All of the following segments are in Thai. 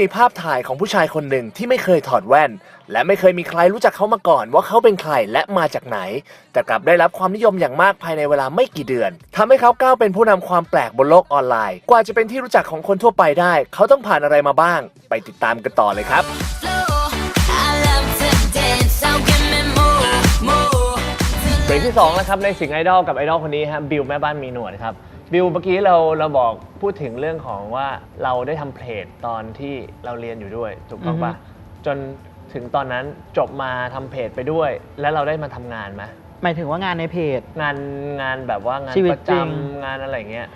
มีภาพถ่ายของผู้ชายคนหนึ่งที่ไม่เคยถอดแว่น และไม่เคยมีใครรู้จักเขามาก่อน ว่าเขาเป็นใครและมาจากไหน แต่กลับได้รับความนิยมอย่างมากภายในเวลาไม่กี่เดือนทำให้เขาก้าวเป็นผู้นำความแปลกบนโลกออนไลน์ กว่าจะเป็นที่รู้จักของคนทั่วไปได้ เขาต้องผ่านอะไรมาบ้าง ไปติดตามกันต่อเลยครับเบรกที่2แล้วครับในสิงไอดอลกับไอดอลคนนี้ครับบิวแม่บ้านมีหนวดครับ บิวเมื่อกี้เราเราบอกพูดถึงเรื่องของว่าเราได้ทำเพจตอนที่เราเรียนอยู่ด้วย ถูกต้องปะจนถึงตอนนั้นจบมาทำเพจไปด้วย แล้วเราได้มาทำงานไหมหมายถึงว่างานในเพจ งานงานแบบว่างานชีวิตประจริงจำงานอะไรเงี้ย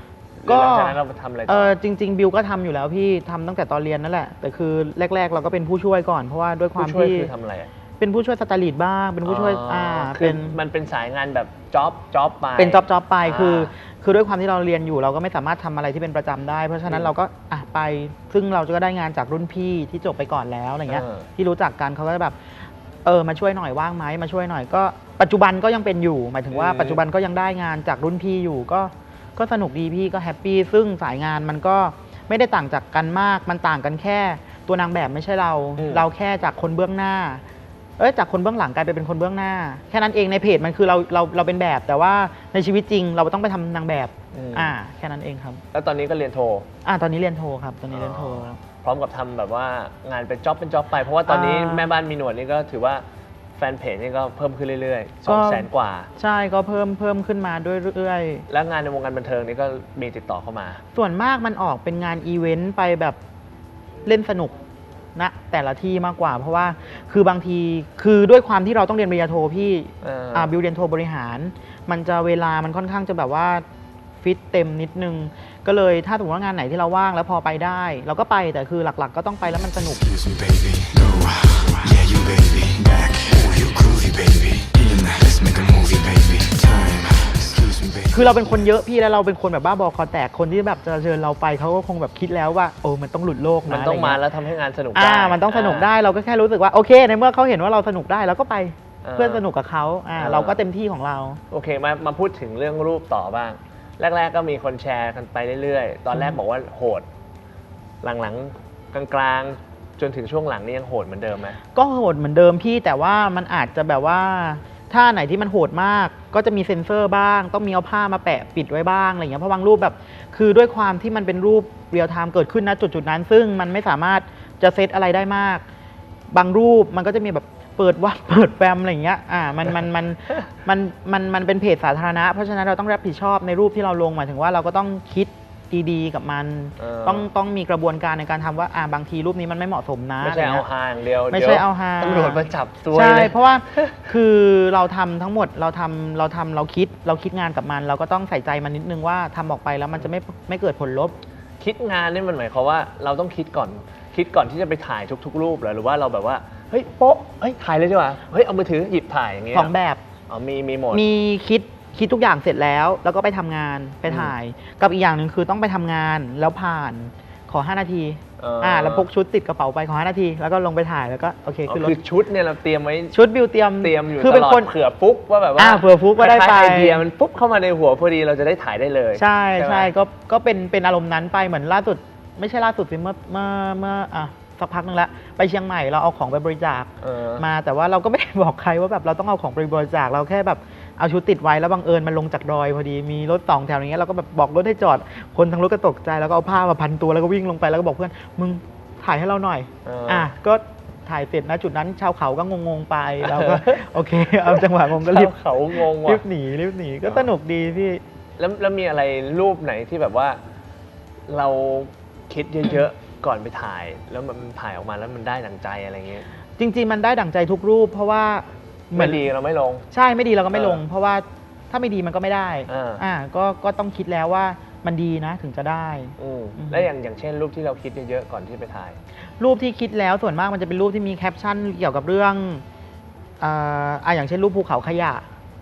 ก็หลังจากนั้นเราทำอะไรเอต่ออจริง ๆ บิวก็ทำอยู่แล้วพี่ทำตั้งแต่ตอนเรียนนั่นแหละ แต่คือแรก ๆ เราก็เป็นผู้ช่วยก่อนเพราะว่าด้วยความผู้ช่วยที่คือทำอะไรอะ เป็นผู้ช่วยสไตลิสต์บ้าง เป็นผู้ช่วยอ่าคืเป็อน มันเป็นสายงานแบบจ็อบจ็อบไป เป็นจ็อบจ็อบไปอ่าคือ คือด้วยความที่เราเรียนอยู่เราก็ไม่สามารถทำอะไรที่เป็นประจำได้ เพราะฉะนั้อืนมเราก็อะไปซึ่งเราก็ได้งานจากรุ่นพี่ที่จบไปก่อนแล้วอะไรเงี้ยเออ ที่รู้จักกันเขาก็จะแบบเออมาช่วยหน่อยว่างไหมมาช่วยหน่อยก็ปัจจุบันก็ยังเป็นอยู่ หมายถึงว่าปัจจุบันก็ยังได้งานจากรุ่นพี่อยู่ก็ก็สนุกดีพี่ก็แฮปปี้ซึ่งสายงานมันก็ไม่ได้ต่างจากกันมาก มันต่างกันแค่ ตัวนางแบบไม่ใช่เรา อืม เราแค่จากคนเบื้องหน้า เอ้ยจากคนเบื้องหลังกลายไปเป็นคนเบื้องหน้า แค่นั้นเองในเพจมันคือเราเราเราเป็นแบบ แต่ว่าในชีวิตจริงเราต้องไปทำนางแบบอืม อ่าแค่นั้นเองครับ แล้วตอนนี้ก็เรียนโท อ่าตอนนี้เรียนโทครับ ตอนนี้เรียนโทอ๋อพร้อมกับทำแบบว่างานเป็นจ็อบเป็นจ็อบไป เพราะว่าตอนนี้อ่าแม่บ้านมีหนวดนี่ก็ถือว่าแฟนเพจนี่ก็เพิ่มขึ้นเรื่อยๆสก็ องแสนกว่า ใช่ก็เพิ่มเพิ่มขึ้นมาด้วยเรื่อยแล้วงานในวงการบันเทิงนี่ก็มีติดต่อเข้ามา ๆส่วนมากมันออกเป็นงานอีเวนต์ไปแบบเล่นสนุก นะแต่ละที่มากกว่า เพราะว่าคือบางทีคือด้วยความที่เราต้องเรียนปริญญาโทพี่เอออ่อ่าบิวเรียนโทบริหาร มันจะเวลามันค่อนข้างจะแบบว่าฟิตเต็มนิดนึง ก็เลยถ้าสมมติว่างานไหนที่เราว่างแล้วพอไปได้ เราก็ไปแต่คือหลักๆ ก็ต้องไปแล้วมันสนุก Excuse me, baby. No, yeah, you baby. คือเราเป็นคนเยอะพี่แล้วเราเป็นคนแบบบ้าบอคอแตกคนที่แบบจะเชิญเราไปเขาก็คงแบบคิดแล้วว่าโอ้มันต้องหลุดโลกนะมันต้องมาะไรเยแล้วทำให้งานสนุกอ่าได้มันต้องสนุกได้เราก็แค่รู้สึกว่าโอเคในเมื่อเขาเห็นว่าเราสนุกได้เราก็ไปาเพื่อสนุกกับเขาอ่าอ่าเราก็เต็มที่ของเรา โอเคมามาพูดถึงเรื่องรูปต่อบ้าง แรก ๆ ก็มีคนแชร์กันไปเรื่อยๆ ตอนแรกอืมบอกว่าโหด หลังๆ กลางๆ จนถึงช่วงหลังนี่ยังโหดเหมือนเดิมไหมก็โหดเหมือนเดิมพี่แต่ว่ามันอาจจะแบบว่า ถ้าไหนที่มันโหดมากก็จะมีเซ็นเซอร์บ้าง ต้องมีเอาผ้ามาแปะปิดไว้บ้างอะไรอย่างเงี้ยเพราะบางรูปแบบ คือด้วยความที่มันเป็นรูปเรียลไทม์เกิดขึ้นนะจุดจุดนั้น ซึ่งมันไม่สามารถจะเซตอะไรได้มาก บางรูปมันก็จะมีแบบเปิดวัดเปิดแฟมอะไรอย่างเงี้ยอ่ามันมันมันมันมันมันเป็นเพจสาธารณะ เพราะฉะนั้นเราต้องรับผิดชอบในรูปที่เราลงหมายถึงว่าเราก็ต้องคิด ดีๆ กับมัน เออ ต้องต้องมีกระบวนการในการทำว่าอ่าบางทีรูปนี้มันไม่เหมาะสมนะไม่ใช่ะรเอางี้ยฮาอย่างเดียวไม่ใช่ดี๋ยวเอาฮา ตำรวจมาจับตัวใช่ เลย เพราะว่า คือเราทำทั้งหมดเราทำเราทำเราคิดเราคิดงานกับมัน เราก็ต้องใส่ใจมันนิดนึงว่าทำออกไปแล้วมันจะไม่ไม่เกิดผลลบ คิดงานนี่มันหมายความว่าเราต้องคิดก่อน คิดก่อนที่จะไปถ่ายทุก ๆ รูปเหรอหรือว่าเราแบบว่าเฮ้ยโป๊ะเฮ้ยถ่ายเลยดีกว่าเฮ้ยเอามือถือหยิบถ่ายอย่างเงี้ยสองแบบ อ๋อมีมีหมด มีคิด คิดทุกอย่างเสร็จแล้ว แล้วก็ไปทำงานไปถ่าย กับอีกอย่างหนึ่งคือต้องไปทำงานแล้วผ่านขอ 5 นาทีเอออ่่าแล้วพกชุดติดกระเป๋าไปขอ 5 นาที แล้วก็ลงไปถ่ายแล้วก็โอเคอ๋อขึ้นรถคือชุดเนี่ยเราเตรียมไว้ชุดบิวเตรียมเตรียมอยู่คือตเป็นลอดคนเผื่อฟุกว่าแบบว่าอ่าเผื่อฟุกว่าได้คล้ยๆไปไอเดียมันปุ๊บเข้ามาในหัวพอดีเราจะได้ถ่ายได้เลยใช่ไหม ใช่ก็ก็เป็นเป็นอารมณ์นั้นไปเหมือนล่าสุด ไม่ใช่ล่าสุดสิเมื่อเมื่อเมื่ออะสักพักนึงละไปเชียงใหม่เราเอาของไปบริจาคเออ มาแต่ว่าเราก็ไม่ได้บอกใครว่าแบบเราต้องเอาของไปบริจาคเราแค่แบบ เอาชุดติดไว้แล้วบังเอิญมันลงจากดอยพอดีมีรถสองแถวอย่างเงี้ยเราก็แบบบอกรถให้จอดคนทั้งรถก็ตกใจแล้วก็เอาผ้ามาพันตัวแล้วก็วิ่งลงไปแล้วก็บอกเพื่อนมึงถ่ายให้เราหน่อยเอออะก็ถ่ายเสร็จนะจุดนั้นชาวเขาก็งงๆไปเราก็ โอเค เอาจังหวะงงก็รีบ เขางงรีว่ะ บหนีรีบหนีก็อ๋อสนุกดีพี่ แล้วแล้วมีอะไรรูปไหนที่แบบว่า เราคิดเยอะๆ ก่อนไปถ่าย แล้วมันถ่ายออกมาแล้วมันได้ดังใจอะไรเงี้ย จริงๆ มันได้ดั่งใจทุกรูป เพราะว่าเหมื ไม่อนดีเราไม่ลง ใช่ไม่ดีเราก็ไม่ลงเออเพราะว่าถ้าไม่ดีมันก็ไม่ได้เอออ่ก็ก็ต้องคิดแล้วว่ามันดีนะถึงจะได้อืมอืมแล้วอย่างอย่างเช่น รูปที่เราคิดเยอะๆก่อนที่ไปถ่าย รูปที่คิดแล้วส่วนมากมันจะเป็นรูปที่มีแคปชั่นเกี่ยวกับเรื่องอ่าอ่าอย่างเช่นรูปภูเขาขยะ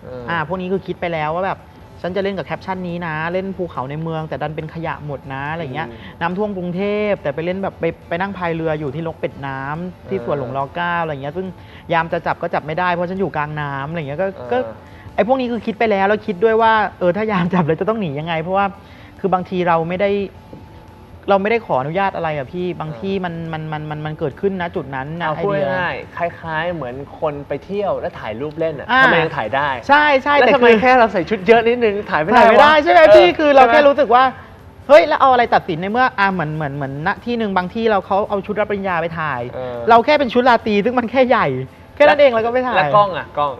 เอออ่าพวกนี้คือคิดไปแล้วว่าแบบ ฉันจะเล่นกับแคปชั่นนี้นะ เล่นภูเขาในเมือง แต่ดันเป็นขยะหมดนะอะไรเงี้ยอืมน้ำท่วมกรุงเทพแต่ไปเล่นแบบไปไปนั่งพายเรืออยู่ที่ลกเป็ดน้ำที่เออสวนหลวงรอเก้าอะไรเงี้ยซึ่งยามจะจับก็จับไม่ได้เพราะฉันอยู่กลางน้ำอะไรเงี้ยก็ก็เออไอ้พวกนี้คือคิดไปแล้วแล้วคิดด้วยว่าเออถ้ายามจับเลยจะต้องหนียังไง เพราะว่าคือบางทีเราไม่ได้ เราไม่ได้ขออนุญาตอะไรอะพี่บางที่มันมันมันมันมันเกิดขึ้นนะจุดนั้นนะเอาไอพูดเดีย ง่ายๆคล้าย ๆ เหมือนคนไปเที่ยวแล้วถ่ายรูปเล่นอะอ่า ทำไมยังถ่ายได้ใช่ใช่แล้วแต่ทำไมคือแค่เราใส่ชุดเยอะนิดนึงถ่ายไม่ได้ถ่ายไม่ได้วะใช่ไหมพี่คือเราแค่ใช่ไหมรู้สึกว่าเฮ้ยแล้วเอาอะไรตัดสินในเมื่ออ่าเหมือนเหมือนเหมือนณที่หนึ่งบางที่เราเขาเอาชุดรับปริญญาไปถ่าย เออเราแค่เป็นชุดราตรีซึ่งมันแค่ใหญ่ แค่นั้นเองเราก็ไปถ่าย แล้วกล้องอะกล้อง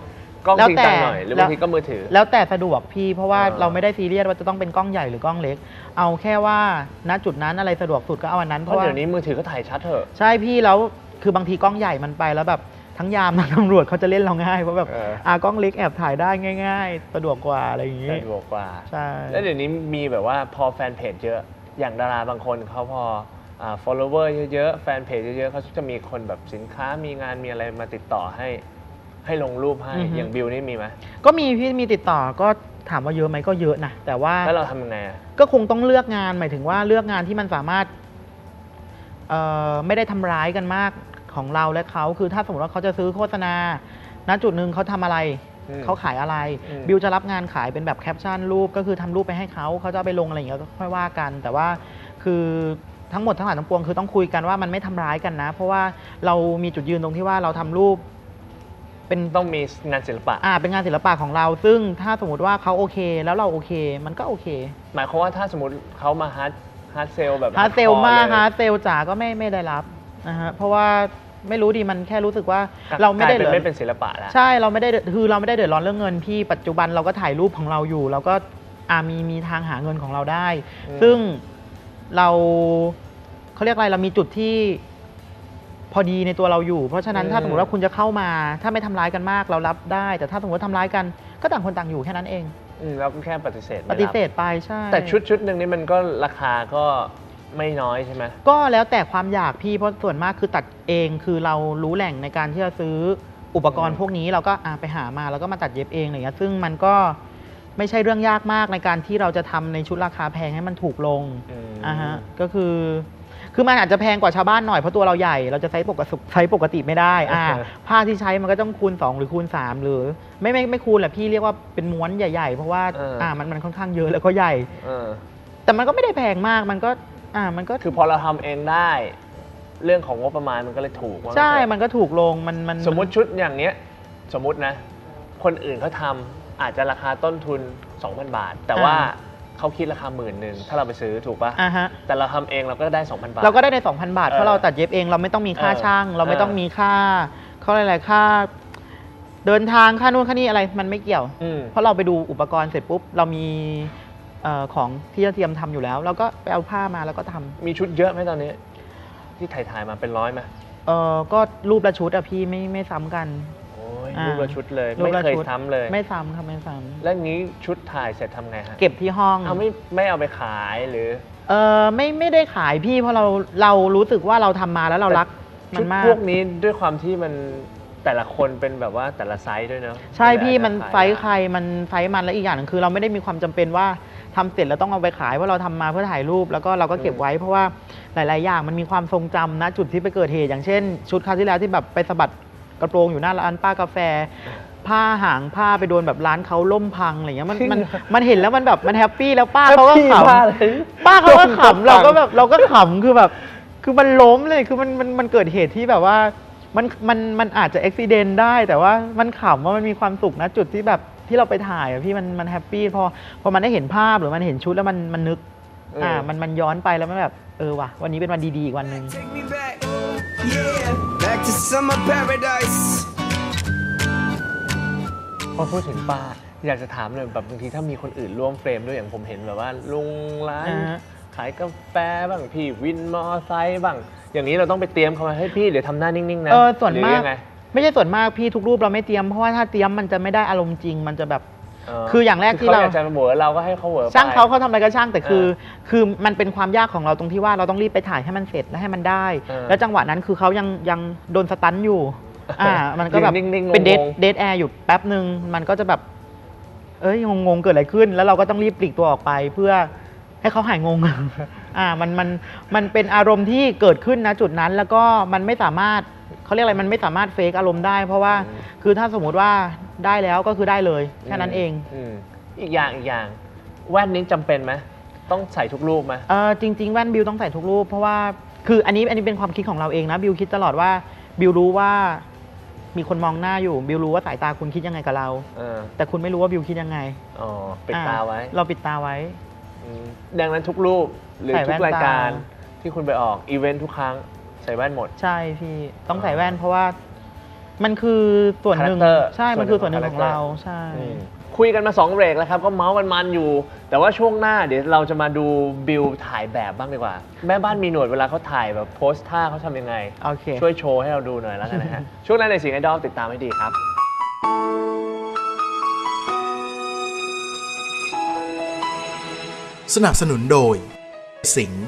กล้องแล้วจริงแต่จังหน่อยหรือบางทีก็มือถือ แล้วแต่สะดวกพี่เพราะว่าเออเราไม่ได้ซีเรียสว่าจะต้องเป็นกล้องใหญ่หรือกล้องเล็ก เอาแค่ว่าณจุดนั้นอะไรสะดวกสุดก็เอาอันนั้นเพเพราะราะว่า เดี๋ยวนี้มือถือก็ถ่ายชัดเถอะ ใช่พี่แล้วคือบางทีกล้องใหญ่มันไปแล้วแบบทั้งยามทั้งตำรวจเขาจะเล่นเราง่ายเพราะแบบเอออ่ากล้องเล็กแอบถ่ายได้ง่าย ๆ สะดวกกว่าอะไรอย่างงี้ สะดวกกว่า ใช่ แล้วเดี๋ยวนี้มีแบบว่าพอแฟนเพจเยอะ อย่างดาราบางคนเขาพออ่า follower เยอะๆ แฟนเพจเยอะๆเขาจะมีคนแบบสินค้ามีงานมีอะไรมาติดต่อให้ ให้ลงรูปให้อือฮึ อย่างบิวนี่มีไหมก็มีพี่มีติดต่อก็ถามว่าเยอะไหมก็เยอะนะแต่ว่าแล้วเราทำยังไงอะก็คงต้องเลือกงานหมายถึงว่าเลือกงานที่มันสามารถเอ่อไม่ได้ทำร้ายกันมากของเราและเขาคือถ้าสมมติว่าเขาจะซื้อโฆษณาณจุดหนึ่งเขาทำอะไร อืม เขาขายอะไร อืม บิวจะรับงานขายเป็นแบบแคปชั่นรูปก็คือทำรูปไปให้เขาเขาจะเอาไปลงอะไรอย่างเงี้ยก็ค่อยว่ากัน แต่ว่าคือทั้งหมดทั้งหลายทั้งปวงคือต้องคุยกันว่ามันไม่ทำร้ายกันนะ เพราะว่าเรามีจุดยืนตรงที่ว่าเราทำรูป เป็นต้องมีงานศิลปะ อ่าเป็นงานศิลปะของเรา ซึ่งถ้าสมมติว่าเขาโอเค แล้วเราโอเค มันก็โอเคหมายความว่าถ้าสมมติเขามาฮาร์ดฮาร์ดเซลแบบฮาร์ดเซลมาก hardcore เลยฮาร์ดเซลจ๋าก็ไม่ไม่ได้รับนะฮะเพราะว่าไม่รู้ดีมันแค่รู้สึกว่ากลยเราไม่ได้เป็นเดือดไม่เป็นศิลปะแล้วใช่เราไม่ได้เดือดคือเราไม่ได้เดือดร้อนเรื่องเงินพี่ปัจจุบันเราก็ถ่ายรูปของเราอยู่ เราก็อ่ามีมีทางหาเงินของเราได้อืมซึ่งเราเขาเรียกอะไรเรามีจุดที่ พอดีในตัวเราอยู่ เพราะฉะนั้นถ้าสมมติว่าคุณจะเข้ามา ถ้าไม่ทำร้ายกันมากเรารับได้ แต่ถ้าสมมติว่าทำร้ายกันก็ต่างคนต่างอยู่แค่นั้นเองอืมเราก็แค่ปฏิเสธปไม่รับฏิเสธไปใช่แต่ชุดชุดหนึ่งนี่มันก็ราคาก็ไม่น้อยใช่ไหมก็แล้วแต่ความอยากพี่เพราะส่วนมากคือตัดเองคือเรารู้แหล่งในการที่จะซื้ออุปกรณ์อืมพวกนี้เราก็อะไปหามาแล้วก็มาตัดเย็บเองอะไรเงี้ยซึ่งมันก็ไม่ใช่เรื่องยากมากในการที่เราจะทำในชุดราคาแพงให้มันถูกลงอืมอ่าฮะก็คือ คือมันอาจจะแพงกว่าชาวบ้านหน่อยเพราะตัวเราใหญ่ เราจะใช้ปกติใช้ปกติไม่ได้อ่าผ้าที่ใช้มันก็ต้องคูณ 2 หรือคูณ 3 หรือ ไม่ไม่ไม่คูณแหละพี่เรียกว่าเป็นม้วนใหญ่ๆ เพราะว่าเอออ่อ่ามันมันค่อนข้างเยอะแล้วก็ใหญ่ เออแต่มันก็ไม่ได้แพงมากมันก็อ่ามันก็คือพอเราทำเองได้ เรื่องของงบประมาณมันก็เลยถูกว่างั้นใช่ เถอะ มันก็ถูกลงมันมัน สมมติชุดอย่างเนี้ย สมมตินะ คนอื่นเขาทำอาจจะราคาต้นทุน 2,000 บาท แต่ว่า เขาคิดราคาหมื่นหนึ่งถ้าเราไปซื้อถูกปะอ่าฮะ แต่เราทำเองเราก็ได้ 2,000 บาท เราก็ได้ใน 2,000 บาท เออเพราะเราตัดเย็บเองเราไม่ต้องมีค่าเออช่าง เราไม่เออต้องมีค่าเขาเรียกอะไรค่า เดินทางค่านู่นค่านี่อะไรมันไม่เกี่ยว อืม เพราะเราไปดูอุปกรณ์เสร็จปุ๊บ เรามีเอ่อของที่จะเตรียมทำอยู่แล้ว เราก็ไปเอาผ้ามาแล้วก็ทำมีชุดเยอะไหมตอนนี้ ที่ถ่ายถ่ายๆมาเป็นร้อยไหม เออก็รูปละชุดอะพี่ไม่ไม่ซ้ำกันโอ้ยอ่ารูปละชุดเลย รูไม่ปละเคยชุด ซ้ำเลย ไม่ซ้ำครับไม่ซ้แล้วงี้ชุดถ่ายเสร็จทำไงฮะำเก็บที่ห้อง เอาไม่ไม่เอาไปขายหรือ เออไม่ไม่ได้ขายพี่เพราะเราเรารู้สึกว่าเราทำมาแล้วเรารักมัชุนดมาก พวกนี้ด้วยความที่มันแต่ละคนเป็นแบบว่าแต่ละไซส์ด้วยเนอะใช่พี่แต่ละมันขายไซส์ใครมันไซส์มันและอีกอย่างหนึงคือเราไม่ได้มีความจำเป็นว่าทำเสร็จแล้วต้องเอาไปขายเพราะเราทำมาเพื่อถ่ายรูปแล้วก็เราก็เก็บไว้เพราะว่าหลาย ๆ อย่างมันมีความทรงจำนะจุดที่ไปเกิดเหตุอย่างเช่น ชุดคราวที่แล้วที่แบบไปสะบัด กระโปรงอยู่หน้าร้านป้ากาแฟ ผ้าหางผ้าไปโดนแบบร้านเขาล่มพังอะไรเงี้ยมันมันมันเห็นแล้วมันแบบมันแฮปปี้แล้วป้าเขาก็พี่ขำบ้เลยป้าเขาก็โดนขำเราก็ฟังแบบเราก็ขำคือแบบ คือมันล้มเลยคือมันมันมันเกิดเหตุที่แบบว่ามันมันมันอาจจะอุบิเหตุได้ แต่ว่ามันขำว่ามันมีความสุขนะจุดที่แบบที่เราไปถ่ายอะพี่มันมันแฮปปี้พอพอมันได้เห็นภาพหรือมันเห็นชุดแล้วมันมันนึก อ่ามันมันย้อนไปแล้วมันแบบเออว่ะวันนี้เป็นวันดีๆอีกวันหนึ่ง Take me back, yeah, back to summer paradise. พอพูดถึงป้าอยากจะถามเลยแบบบางทีถ้ามีคนอื่นร่วมเฟรมด้วยอย่างผมเห็นแบบว่าลุงร้าน อ่าฮะ ขายกาแฟบ้างพี่วินมอไซค์บ้าง อย่างนี้เราต้องไปเตรียมเขามาให้พี่เดี๋ยวทำหน้านิ่งๆนะเออส่วนหรือมากยังไง ไม่ใช่ส่วนมากพี่ทุกรูปเราไม่เตรียมเพราะว่าถ้าเตรียมมันจะไม่ได้อารมณ์จริง มันจะแบบเคืออย่างแรกที่เขาเราอยากจะเหวอเราก็ให้เขาเหวอไปช่างเขาเขาทำอะไรก็ช่างแต่คือเออคือมันเป็นความยากของเราตรงที่ว่าเราต้องรีบไปถ่ายให้มันเสร็จและให้มันได้เออแล้วจังหวะนั้นคือเขายังยังโดนสตันอยู่ อ่า มันก็แบบยืนนิ่งๆเป็นเดทงงๆเดทแอร์อยู่แป๊บหนึ่งมันก็จะแบบ เอ้ยงงๆเกิดอะไรขึ้น แล้วเราก็ต้องรีบปลีกตัวออกไปเพื่อให้เขาหายงง อ่า มันมันมันเป็นอารมณ์ที่เกิดขึ้นนะจุดนั้นแล้วก็มันไม่สามารถ เขาเรียกอะไรมันไม่สามารถเฟกอารมณ์ได้ เพราะว่าอืมคือถ้าสมมุติว่าได้แล้วก็คือได้เลยแค่นั้นเอง มอีกอย่างอีกอย่าง แว่นนี้จำเป็นไหมต้องใส่ทุกรูปไหม เออจริงๆแว่นบิวต้องใส่ทุกรูป เพราะว่าคืออันนี้อันนี้เป็นความคิดของเราเองนะบิวคิดตลอดว่าบิวรู้ว่ามีคนมองหน้าอยู่บิวรู้ว่าสายตาคุณคิดยังไงกับเรา เออแต่คุณไม่รู้ว่าบิวคิดยังไงอ๋อปิดตาไว้อ่เราปิดตาไว้ อืมดังนั้นทุกรูปหรือใส่ทุแว่กนรายการตา ที่คุณไปออกอีเวนต์ทุกครั้งใส่แว่นหมด ใช่พี่ต้องใส่แว่นเพราะว่ามันคือส่วนหนึ่ง Character ใช่ มันคือส่วนหนึ่งส่ขวนหนึ่องงของเรา character ใช่ อืมคุยกันมา 2เบรกแล้วครับ ก็เมาส์กันมันอยู่ แต่ว่าช่วงหน้าเดี๋ยวเราจะมาดูบิลถ่ายแบบบ้างดีกว่า แม่บ้านมีหนวดเวลาเขาถ่ายแบบโพสท่าเขาทำยังไง โอเค ช่วยโชว์ให้เราดูหน่อยแล้วกันนะฮะ ช่วงหนั้นในสิ่งไอดอลติดตามให้ดีครับ สนับสนุนโดย สิงห์